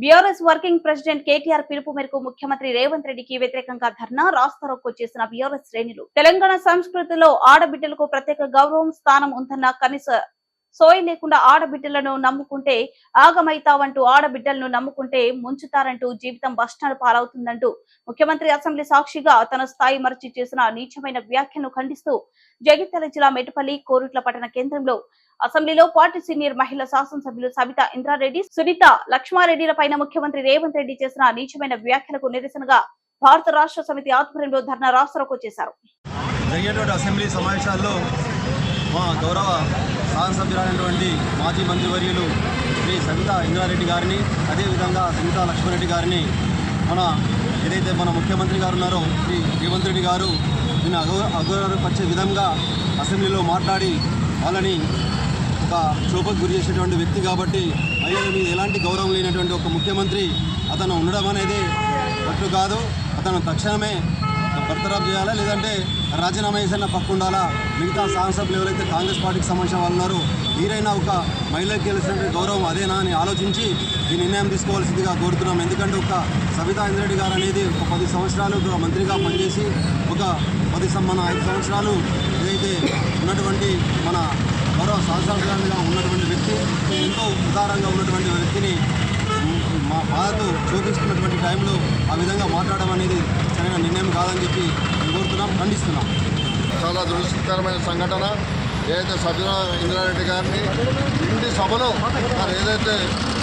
BRS working president KTR పిలుపు మేరకు ముఖ్యమంత్రి రేవంత్ రెడ్డికి వ్యతిరేకంగా ధర్నా రాస్తారోకో చేసిన బీఆర్ఎస్ శ్రేణులు. తెలంగాణ సంస్కృతిలో ఆడబిడ్డలకు ప్రత్యేక గౌరవం స్థానం ఉందన్న కనీస సోయి లేకుండా ఆడబిడ్డలను నమ్ముకుంటే ఆగమైతావంటూ ఆడబిడ్డలను నమ్ముకుంటే ముంచుతారంటూ జీవితం బస్టాండ్ పాలవుతుందంటూ ముఖ్యమంత్రి అసెంబ్లీ సాక్షిగా తన స్థాయి మరచి చేసిన నీచమైన వ్యాఖ్యను ఖండిస్తూ జగిత్యాల జిల్లా మెటపల్లి కోరుట్ల పట్టణ కేంద్రంలో అసెంబ్లీలో పార్టీ సీనియర్ మహిళా శాసనసభ్యులు సబితా ఇంద్రారెడ్డి సునీత లక్ష్మారెడ్డిల పైన ముఖ్యమంత్రి రేవంత్ రెడ్డి చేసిన నీచమైన వ్యాఖ్యలకు నిరసనగా భారత రాష్ట్ర సమితి ఆధ్వర్యంలో ధర్నా రాస్తారోకో చేశారు. జరిగేటువంటి అసెంబ్లీ సమావేశాల్లో మా గౌరవ శాసనసభ్యులైనటువంటి మాజీ మంత్రివర్యులు శ్రీ సవితా ఇంద్రారెడ్డి గారిని అదేవిధంగా సునీతా లక్ష్మణరెడ్డి గారిని మన ఏదైతే మన ముఖ్యమంత్రి గారు ఉన్నారో శ్రీ రేవంత్ రెడ్డి గారు దీన్ని అగౌరవపరిచే విధంగా అసెంబ్లీలో మాట్లాడి వాళ్ళని ఒక శోభకు గురి చేసేటువంటి వ్యక్తి కాబట్టి మహిళల మీద ఎలాంటి గౌరవం లేనటువంటి ఒక ముఖ్యమంత్రి అతను ఉండడం అనేది అట్లు కాదు. అతను తక్షణమే బర్తరాఫ్ చేయాలా? లేదంటే రాజీనామా చేసిన పక్కుండాలా మిగతా శాసనసభ్యులు ఎవరైతే కాంగ్రెస్ పార్టీకి సంబంధించిన వాళ్ళు ఉన్నారో వీరైనా ఒక మహిళకి తెలిసినటువంటి గౌరవం అదేనా అని ఆలోచించి ఈ నిర్ణయం తీసుకోవాల్సిందిగా కోరుతున్నాం. ఎందుకంటే ఒక సబితా ఇంద్రెడ్డి గారు అనేది ఒక పది సంవత్సరాలు మంత్రిగా పనిచేసి ఒక పది మన ఐదు సంవత్సరాలు ఏదైతే ఉన్నటువంటి మన గౌరవ శాసనసభ్యులుగా ఉన్నటువంటి వ్యక్తి ఎంతో ఉదారంగా ఉన్నటువంటి వ్యక్తిని బాధను చూపిస్తున్నటువంటి టైంలో ఆ విధంగా మాట్లాడడం అనేది సరైన నిర్ణయం కాదని చెప్పి కోరుతున్నాం ఖండిస్తున్నాం. చాలా దురదృష్టకరమైన సంఘటన. ఏదైతే సభ్యుల ఇంద్రారెడ్డి గారిని ఇంటి సభలో వారు ఏదైతే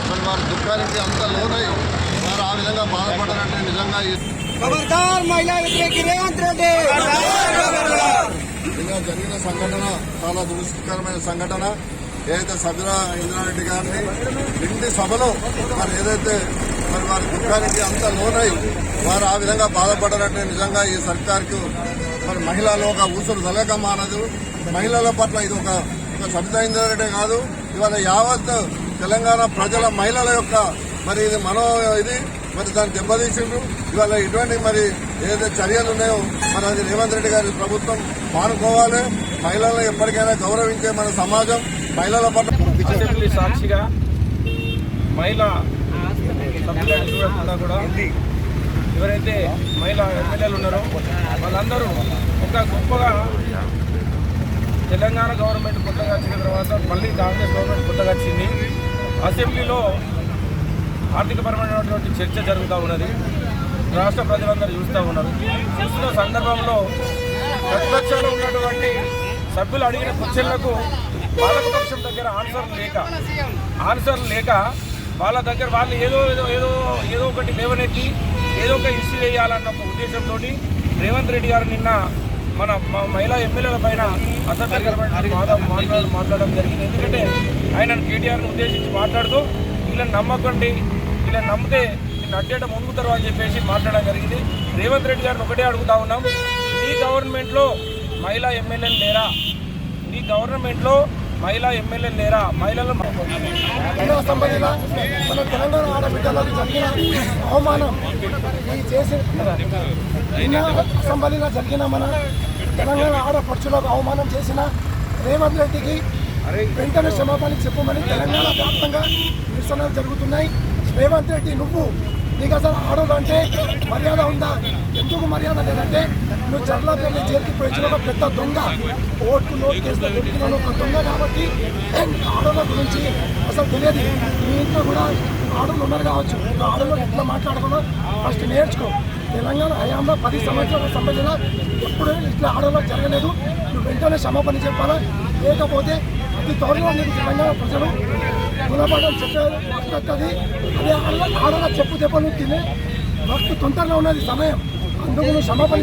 మరి వారి దుఃఖానికి అంత లోనై వారు ఆ విధంగా బాధపడారంటే నిజంగా జరిగిన సంఘటన చాలా దురదృష్టకరమైన సంఘటన. ఏదైతే సభ్యుల ఇంద్రారెడ్డి గారిని ఇంటి సభలో మరి ఏదైతే మరి వారి దుఃఖానికి అంత లోనై వారు ఆ విధంగా బాధపడారంటే నిజంగా ఈ సర్కార్కు మరి మహిళలు ఒక ఊసులు తలక మానదు. మహిళల పట్ల ఇది ఒక ఒక సబితా ఇంద్రారెడ్డి కాదు. ఇవాళ యావత్ తెలంగాణ ప్రజల మహిళల యొక్క మరి ఇది మనో ఇది. మరి దాన్ని దెబ్బతీసిండ్రు. ఇవాళ ఇటువంటి మరి ఏదైతే చర్యలు ఉన్నాయో మరి అది రేవంత్ రెడ్డి గారి ప్రభుత్వం మానుకోవాలి. మహిళలను ఎప్పటికైనా గౌరవించే మన సమాజం. అసెంబ్లీ సాక్షిగా మహిళా సభ్యులను చూడకుండా కూడా ఎవరైతే మహిళా ఎమ్మెల్యేలు ఉన్నారో వాళ్ళందరూ ఒక గొప్పగా తెలంగాణ గవర్నమెంట్ కొత్తగా వచ్చిన తర్వాత మళ్ళీ కాంగ్రెస్ గవర్నమెంట్ కొత్తగా వచ్చింది. అసెంబ్లీలో ఆర్థికపరమైనటువంటి చర్చ జరుగుతూ ఉన్నది. రాష్ట్ర ప్రజలందరూ చూస్తూ ఉన్నారు. చూస్తున్న సందర్భంలో ప్రతిపక్షంలో ఉన్నటువంటి సభ్యులు అడిగిన క్వశ్చన్లకు పాలకపక్షం దగ్గర ఆన్సర్ లేక ఆన్సర్ లేక వాళ్ళ దగ్గర వాళ్ళు ఏదో ఏదో ఏదో ఏదో ఒకటి లేవనెత్తి ఏదో ఒక ఇష్యూ వేయాలన్న ఒక ఉద్దేశంతో రేవంత్ రెడ్డి గారు నిన్న మన మా మహిళా ఎమ్మెల్యేల పైన అసభ్యకరమైన మాట్లాడ మాట్లాడడం జరిగింది. ఎందుకంటే ఆయన కేటీఆర్ని ఉద్దేశించి మాట్లాడుతూ వీళ్ళని నమ్మకండి వీళ్ళని నమ్మితే వీళ్ళని అడ్డేట ముందుతారు అని చెప్పేసి మాట్లాడడం జరిగింది. రేవంత్ రెడ్డి గారిని ఒకటే అడుగుతా ఉన్నాం. ఈ గవర్నమెంట్లో మహిళా ఎమ్మెల్యేలు లేరా? ఈ గవర్నమెంట్లో మహిళా ఎమ్మెల్యే లేరా? మహిళలు ఎన్నో మన తెలంగాణ ఆడబిడ్డలకు జరిగిన అవమానం ఈ చేసిన అసెంబ్లీలో జరిగిన మన తెలంగాణ ఆడపడుచులకు అవమానం చేసిన రేవంత్ రెడ్డికి వెంటనే క్షమాపణ చెప్పమని తెలంగాణ వ్యాప్తంగా నిరసనలు జరుగుతున్నాయి. రేవంత్ రెడ్డి నువ్వు నీకు అసలు ఆడదు అంటే మర్యాద ఉందా? ఎందుకు మర్యాద లేదంటే నువ్వు చర్లపల్లి జైలుకి పోయించిన ఒక పెద్ద దొంగ. ఓట్కు నోట్ చేస్తే దొరికిన ఒక దొంగ కాబట్టి ఆడల గురించి అసలు తెలియదు. మీ ఇంట్లో కూడా ఆడలు ఉన్నారు కావచ్చు. ఆడలు ఎట్లా మాట్లాడుకున్నా ఫస్ట్ నేర్చుకో. తెలంగాణ హయాంలో పది సంవత్సరాల సంబంధించిన ఎప్పుడు ఇట్లా ఆడలో జరగలేదు. నువ్వు వెంటనే క్షమాపణ చెప్పాలా? లేకపోతే అతి త్వరలో నీకు తెలంగాణ ప్రజలు గుణపాఠం చెప్పేది అదే ఆడగా చెప్పు చెప్పను తినే భక్తి తొందరలో ఉన్నది సమయం. అందుకు నువ్వు క్షమాపణ